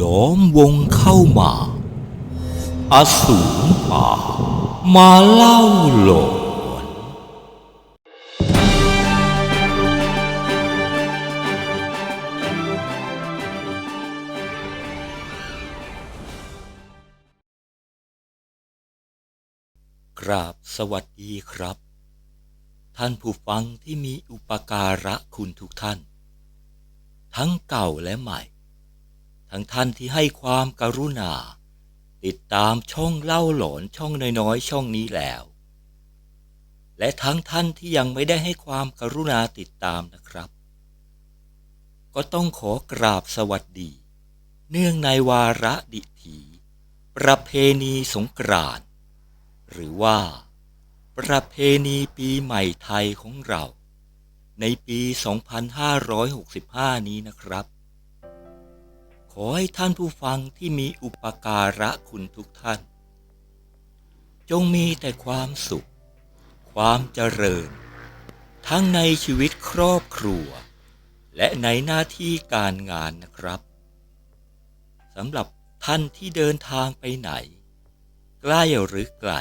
ล้อมวงเข้ามา อสูรป่ามาเล่าหลอนกราบสวัสดีครับ ท่านผู้ฟังที่มีอุปการะคุณทุกท่าน ทั้งเก่าและใหม่ ทั้งท่านที่ให้ความกรุณา ติดตามช่องเล่าหลอนช่องน้อยๆช่องนี้แล้ว และทั้งท่านที่ยังไม่ได้ให้ความกรุณาติดตามนะครับ ก็ต้องขอกราบสวัสดี เนื่องในวาระดิถี ประเพณีสงกรานต์หรือว่า ประเพณีปีใหม่ไทยของเรา ในปี 2565 นี้นะครับ ขอให้ท่านผู้ฟังที่มีอุปการะคุณทุกท่าน จงมีแต่ความสุข ความเจริญ ทั้งในชีวิตครอบครัว และในหน้าที่การงานนะครับสำหรับท่านที่เดินทางไปไหน ใกล้หรือไกล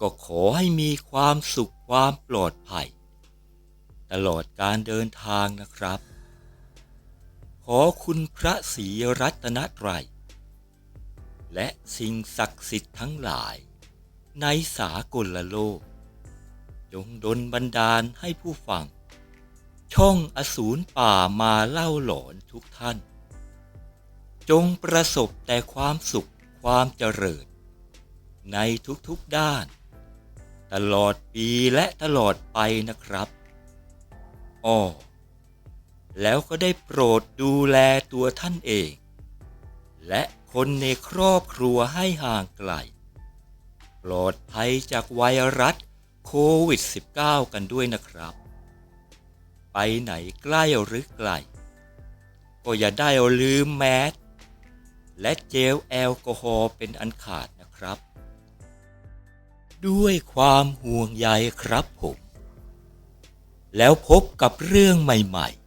ก็ขอให้มีความสุขความปลอดภัย ตลอดการเดินทางนะครับ ขอคุณพระศรีรัตนตรัย และสิ่งศักดิ์สิทธิ์ทั้งหลาย ในสากลโลก จงดลบันดาลให้ผู้ฟัง ช่องอสูรป่ามาเล่าหลอนทุกท่าน จงประสบแต่ความสุขความเจริญ ในทุกๆด้าน ตลอดปีและตลอดไปนะครับ อ้อ แล้วก็ได้โปรดดูแลตัวท่านเอง และคนในครอบครัวให้ห่างไกล ปลอดภัยจากไวรัสโควิด -19 กันด้วยนะครับ ไปไหนใกล้หรือไกล ก็อย่าได้ลืมแมสและเจลแอลกอฮอล์เป็นอันขาดนะครับ ด้วยความห่วงใยครับผม แล้วพบกับเรื่องใหม่ ๆ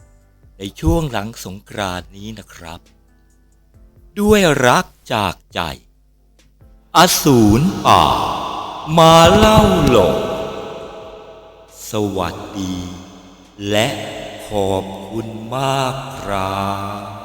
ในช่วงหลังสงกรานนี้นะครับ ด้วยรักจากใจ อสูรป่า มาเล่าหลอสวัสดี และขอบคุณมากครับ